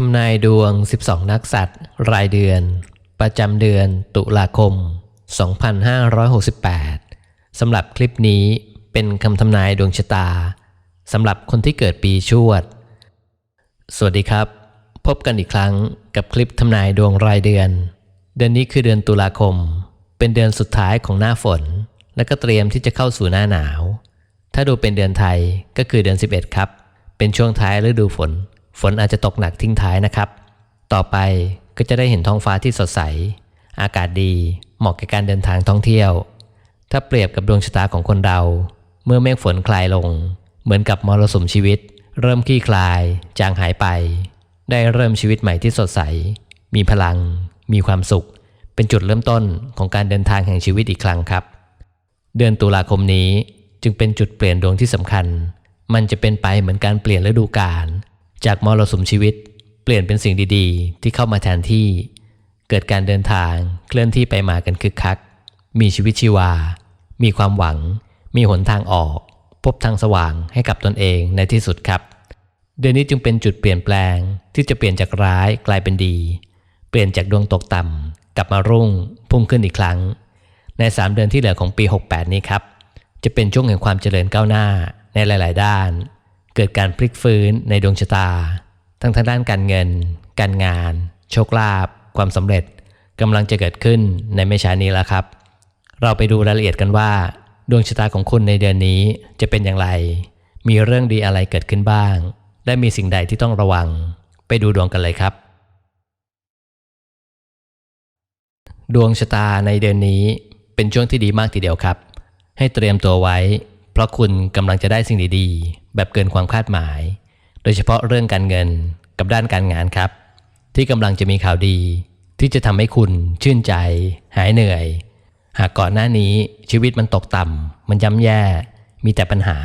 ทำนายดวง 12 นักสัตว์ รายเดือน ประจำเดือน ตุลาคม 2568 สำหรับคลิปนี้เป็นคำทำนายดวงชะตาสำหรับคนที่เกิดปีชวด สวัสดีครับ พบกันอีกครั้งกับคลิปทำนายดวงรายเดือน เดือนนี้คือเดือนตุลาคม เป็นเดือนสุดท้ายของหน้าฝน และก็เตรียมที่จะเข้าสู่หน้าหนาว ถ้าดูเป็นเดือนไทยก็คือเดือน 11 ครับ เป็นช่วงท้ายฤดูฝน ฝนอาจจะตกหนักทิ้งท้ายนะครับ ต่อไปก็จะได้เห็นท้องฟ้าที่สดใส อากาศดีเหมาะแก่การเดินทางท่องเที่ยว ถ้าเปรียบกับดวงชะตาของคนเรา เมื่อเมฆฝนคลายลง เหมือนกับมรสุมชีวิต เริ่มคลี่คลาย จางหายไป ได้เริ่มชีวิตใหม่ที่สดใส มีพลัง มีความสุข เป็นจุดเริ่มต้นของการเดินทางแห่งชีวิตอีกครั้งครับ เดือนตุลาคมนี้จึงเป็นจุดเปลี่ยนดวงที่สำคัญ มันจะเป็นไปเหมือนการเปลี่ยนฤดูกาล จากมรสุมชีวิตเปลี่ยนเป็นสิ่งดีๆ ที่เข้ามาแทนที่ เกิดการเดินทางเคลื่อนที่ไปมากันคึกคัก มีชีวิตชีวา มีความหวัง มีหนทางออก พบทางสว่างให้กับตนเองในที่สุดครับ เดือนนี้จึงเป็นจุดเปลี่ยนแปลงที่จะเปลี่ยนจากร้ายกลายเป็นดี เปลี่ยนจากดวงตกต่ำกลับมารุ่งพุ่งขึ้นอีกครั้ง ใน 3 เดือนที่เหลือของปี 68 นี้ครับจะเป็นช่วงแห่งความเจริญก้าวหน้าในหลาย ๆ ด้าน เกิดการพลิกฟื้นในดวงชะตา ทั้งทางด้านการเงิน การงาน โชคลาภความสำเร็จกำลังจะเกิดขึ้นในไม่ช้านี้แล้วครับ เราไปดูรายละเอียดกันว่า ดวงชะตาของคุณในเดือนนี้จะเป็นอย่างไร มีเรื่องดีอะไรเกิดขึ้นบ้าง และมีสิ่งใดที่ต้องระวัง ไปดูดวงกันเลยครับ ดวงชะตาในเดือนนี้เป็นช่วงที่ดีมากทีเดียวครับ ให้เตรียมตัวไว้ เพราะคุณกำลังจะได้สิ่งดีๆ แบบเกินความคาดหมาย โดยเฉพาะเรื่องการเงินกับด้านการงานครับ ที่กำลังจะมีข่าวดี ที่จะทำให้คุณชื่นใจ หายเหนื่อย หากก่อนหน้านี้ชีวิตมันตกต่ำมันย่ำแย่ มีแต่ปัญหา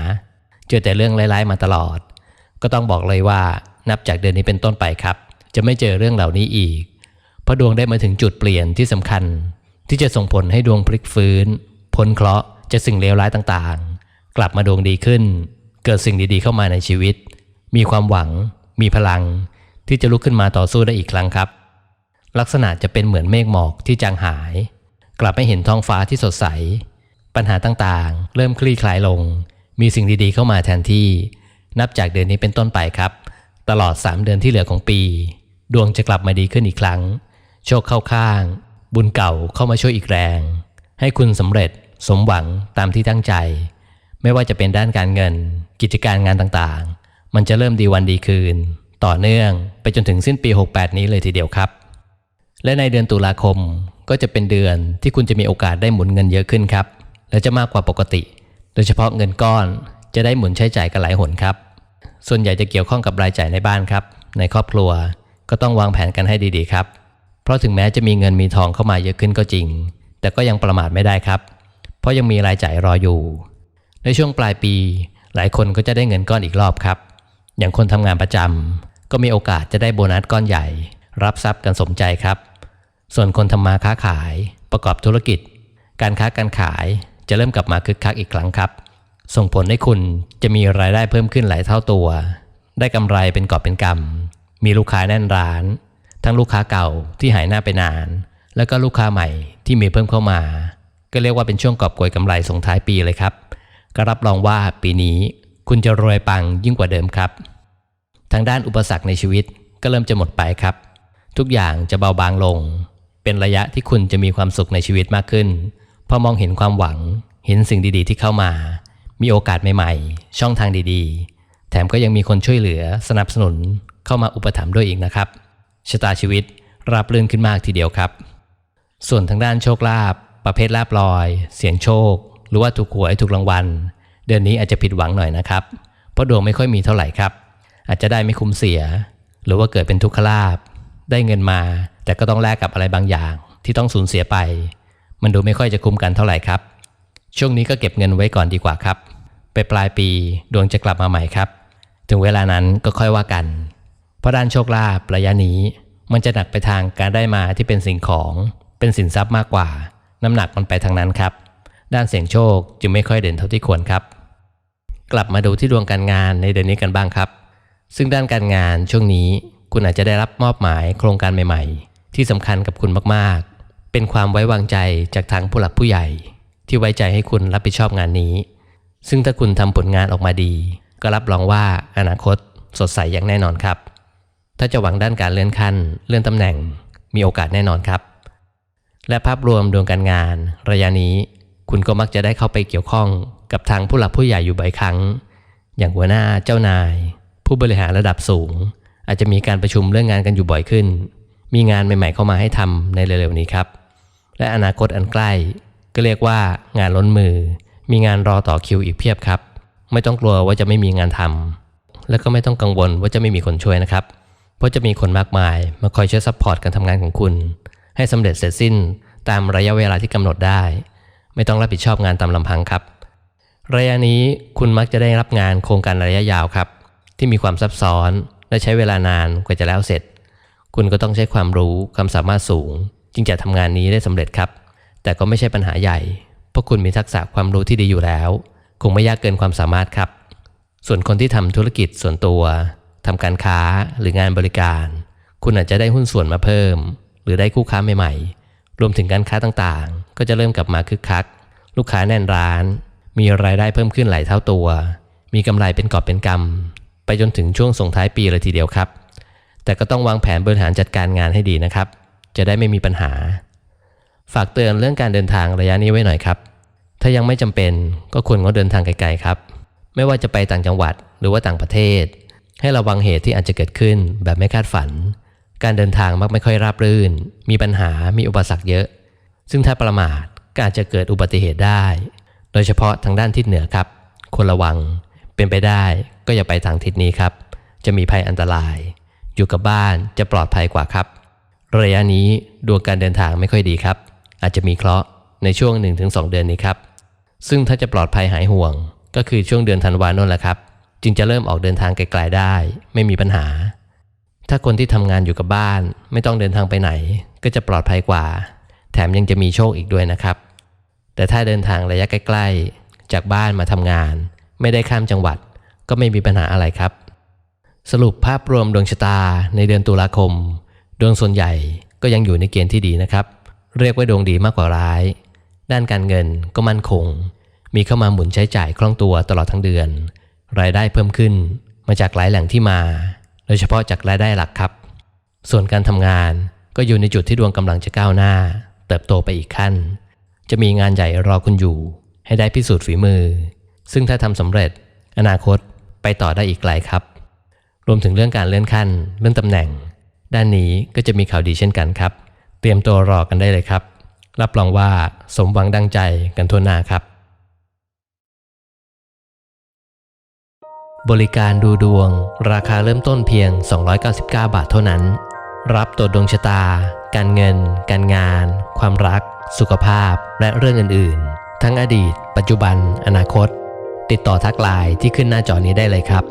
เจอแต่เรื่องร้ายๆมาตลอด ก็ต้องบอกเลยว่านับจากเดือนนี้เป็นต้นไปครับ จะไม่เจอเรื่องเหล่านี้อีก เพราะดวงได้มาถึงจุดเปลี่ยนที่สำคัญ ที่จะส่งผลให้ดวงพลิกฟื้นพ้นเคราะห์จากสิ่งเลวร้ายต่างๆ กลับมาดวงดีขึ้น เกิดสิ่งดีๆเข้ามาในชีวิต มีความหวัง มีพลัง ที่จะลุกขึ้นมาต่อสู้ได้อีกครั้งครับ ลักษณะจะเป็นเหมือนเมฆหมอกที่จางหาย กลับไม่เห็นท้องฟ้าที่สดใส ปัญหาต่างๆ เริ่มคลี่คลายลง มีสิ่งดีๆเข้ามาแทนที่ นับจากเดือนนี้เป็นต้นไปครับ ตลอด 3 เดือนที่เหลือของปี ดวงจะกลับมาดีขึ้นอีกครั้ง โชคเข้าข้าง บุญเก่าเข้ามาช่วยอีกแรง ให้คุณสำเร็จสมหวังตามที่ตั้งใจ ไม่ว่าจะเป็นด้านการเงิน กิจการงานต่างๆ มันจะเริ่มดีวันดีคืน ต่อเนื่องไปจนถึงสิ้นปี 68 นี้เลยทีเดียวครับ และในเดือนตุลาคมก็จะเป็นเดือนที่คุณจะมีโอกาสได้หมุนเงินเยอะขึ้นครับ และจะมากกว่าปกติ โดยเฉพาะเงินก้อนจะได้หมุนใช้จ่ายกันหลายหนครับ ส่วนใหญ่จะเกี่ยวข้องกับรายจ่ายในบ้านครับ ในครอบครัวก็ต้องวางแผนกันให้ดีๆครับ เพราะถึงแม้จะมีเงินมีทองเข้ามาเยอะขึ้นก็จริง แต่ก็ยังประมาทไม่ได้ครับ เพราะยังมีรายจ่ายรออยู่ ในช่วงปลายปี หลายคนก็จะได้เงินก้อนอีกรอบครับ อย่างคนทำงานประจำก็มีโอกาสจะได้โบนัสก้อนใหญ่ รับทรัพย์กันสมใจครับ ส่วนคนทำมาค้าขายประกอบธุรกิจ การค้าการขายจะเริ่มกลับมาคึกคักอีกครั้งครับ ส่งผลให้คุณจะมีรายได้เพิ่มขึ้นหลายเท่าตัว ได้กำไรเป็นกอบเป็นกำมีลูกค้าแน่นร้าน ทั้งลูกค้าเก่าที่หายหน้าไปนาน แล้วก็ลูกค้าใหม่ที่มีเพิ่มเข้ามา ก็เรียกว่าเป็นช่วงกอบโกยกำไรส่งท้ายปีเลยครับ ก็รับรองว่าปีนี้คุณจะรวยปังยิ่งกว่าเดิมครับ ทางด้านอุปสรรคในชีวิตก็เริ่มจะหมดไปครับ ทุกอย่างจะเบาบางลง เป็นระยะที่คุณจะมีความสุขในชีวิตมากขึ้นเพราะมองเห็นความหวัง เห็นสิ่งดีๆ ที่เข้ามา มีโอกาสใหม่ๆ ช่องทางดีๆ แถมก็ยังมีคนช่วยเหลือสนับสนุนเข้ามาอุปถัมภ์ด้วยอีกนะครับ ชะตาชีวิตราบรื่นขึ้นมากทีเดียวครับ ส่วนทางด้านโชคลาภประเภทลาบลอย เสียงโชค หรือว่าถูกหวยถูกรางวัล เดือนนี้อาจจะผิดหวังหน่อยนะครับ เพราะดวงไม่ค่อยมีเท่าไหร่ครับ อาจจะได้ไม่คุ้มเสีย หรือว่าเกิดเป็นทุกขลาภได้เงินมา แต่ก็ต้องแลกกับอะไรบางอย่าง ที่ต้องสูญเสียไป มันดูไม่ค่อยจะคุ้มกันเท่าไหร่ครับ ช่วงนี้ก็เก็บเงินไว้ก่อนดีกว่าครับ ไปปลายปีดวงจะกลับมาใหม่ครับ ถึงเวลานั้นก็ค่อยว่ากัน เพราะด้านโชคลาภระยะนี้ มันจะหนักไปทางการได้มาที่เป็นสิ่งของ เป็นสินทรัพย์มากกว่า น้ำหนักมันไปทางนั้นครับ ด้านเสี่ยงโชคจึงไม่ค่อยเด่นเท่าที่ควรครับ กลับมาดูที่ดวงการงานในเดือนนี้กันบ้างครับ ซึ่งด้านการงานช่วงนี้คุณอาจจะได้รับมอบหมายโครงการใหม่ ๆ ที่สำคัญกับคุณมากๆ เป็นความไว้วางใจจากทางผู้หลักผู้ใหญ่ ที่ไว้ใจให้คุณรับผิดชอบงานนี้ ซึ่งถ้าคุณทำผลงานออกมาดี ก็รับรองว่าอนาคตสดใสอย่างแน่นอนครับ ถ้าจะหวังด้านการเลื่อนขั้น เลื่อนตำแหน่ง มีโอกาสแน่นอนครับ และภาพรวมดวงการงาน ระยะนี้ คุณก็มักจะได้เข้าไปเกี่ยวข้องกับทางผู้หลักผู้ใหญ่อยู่บ่อยครั้ง อย่างหัวหน้าเจ้านาย ผู้บริหารระดับสูง อาจจะมีการประชุมเรื่องงานกันอยู่บ่อยขึ้น มีงานใหม่ๆเข้ามาให้ทำในเร็วๆนี้ครับ และอนาคตอันใกล้ ก็เรียกว่างานล้นมือ มีงานรอต่อคิวอีกเพียบครับ ไม่ต้องกลัวว่าจะไม่มีงานทำและก็ไม่ต้องกังวลว่าจะไม่มีคนช่วยนะครับ เพราะจะมีคนมากมายมาคอยช่วยซัพพอร์ตการทำงานของคุณ ให้สำเร็จเสร็จสิ้นตามระยะเวลาที่กำหนดได้ ไม่ต้องรับผิดชอบงานตามลำพังครับ ระยะนี้คุณมักจะได้รับงานโครงการระยะยาวครับ ที่มีความซับซ้อนและใช้เวลานานกว่าจะแล้วเสร็จ คุณก็ต้องใช้ความรู้ความสามารถสูง จึงจะทำงานนี้ได้สำเร็จครับ แต่ก็ไม่ใช่ปัญหาใหญ่ เพราะคุณมีทักษะความรู้ที่ดีอยู่แล้ว คงไม่ยากเกินความสามารถครับ ส่วนคนที่ทำธุรกิจส่วนตัวทำการค้าหรืองานบริการ คุณอาจจะได้หุ้นส่วนมาเพิ่ม หรือได้คู่ค้าใหม่ๆ รวมถึงการค้าต่างๆ ก็จะเริ่มกลับมาคึกคัก ลูกค้าแน่นร้าน มีรายได้เพิ่มขึ้นหลายเท่าตัว มีกำไรเป็นกอบเป็นกำไปจนถึงช่วงส่งท้ายปีเลยทีเดียวครับ แต่ก็ต้องวางแผนบริหารจัดการงานให้ดีนะครับ จะได้ไม่มีปัญหา ฝากเตือนเรื่องการเดินทางระยะนี้ไว้หน่อยครับ ถ้ายังไม่จำเป็นก็ควรงดเดินทางไกลๆครับ ไม่ว่าจะไปต่างจังหวัดหรือว่าต่างประเทศ ให้ระวังเหตุที่อาจจะเกิดขึ้นแบบไม่คาดฝัน การเดินทางมักไม่ค่อยราบรื่น มีปัญหามีอุปสรรคเยอะ ซึ่งถ้าประมาทก็อาจจะเกิดอุบัติเหตุได้ โดยเฉพาะทางด้านทิศเหนือครับ ควรระวัง เป็นไปได้ก็อย่าไปทางทิศนี้ครับ จะมีภัยอันตราย อยู่กับบ้านจะปลอดภัยกว่าครับ ระยะนี้ดวงการเดินทางไม่ค่อยดีครับ อาจจะมีเคราะห์ในช่วง 1-2 เดือนนี้ครับ ซึ่งถ้าจะปลอดภัยหายห่วง ก็คือช่วงเดือนธันวาคมนั่นแหละครับ จึงจะเริ่มออกเดินทางไกลๆได้ ไม่มีปัญหา ถ้าคนที่ทำงานอยู่กับบ้าน ไม่ต้องเดินทางไปไหน ก็จะปลอดภัยกว่า แถมยังจะมีโชคอีกด้วยนะครับ แต่ถ้าเดินทางระยะใกล้ ๆ จากบ้านมาทำงาน ไม่ได้ข้ามจังหวัด ก็ไม่มีปัญหาอะไรครับ สรุปภาพรวมดวงชะตาในเดือนตุลาคม ดวงส่วนใหญ่ก็ยังอยู่ในเกณฑ์ที่ดีนะครับ เรียกว่าดวงดีมากกว่าร้าย ด้านการเงินก็มั่นคง มีเข้ามาหมุนใช้จ่ายคล่องตัวตลอดทั้งเดือน รายได้เพิ่มขึ้นมาจากหลายแหล่งที่มา โดยเฉพาะจากรายได้หลักครับ ส่วนการทำงานก็อยู่ในจุดที่ดวงกำลังจะก้าวหน้า เติบโตไปอีกขั้น จะมีงานใหญ่รอคุณอยู่ ให้ได้พิสูจน์ฝีมือ ซึ่งถ้าทำสำเร็จ อนาคตไปต่อได้อีกไกลครับ รวมถึงเรื่องการเลื่อนขั้น เลื่อนตำแหน่ง ด้านนี้ก็จะมีข่าวดีเช่นกันครับ เตรียมตัวรอกันได้เลยครับ รับรองว่าสมหวังดังใจกันทั่วหน้าครับ บริการดูดวง ราคาเริ่มต้นเพียง 299 บาทเท่านั้น รับตรวจดวงชะตา การเงิน การงาน ความรัก สุขภาพ และเรื่องอื่น ๆ ทั้งอดีต ปัจจุบัน อนาคต ติดต่อทักไลน์ที่ขึ้นหน้าจอนี้ได้เลยครับ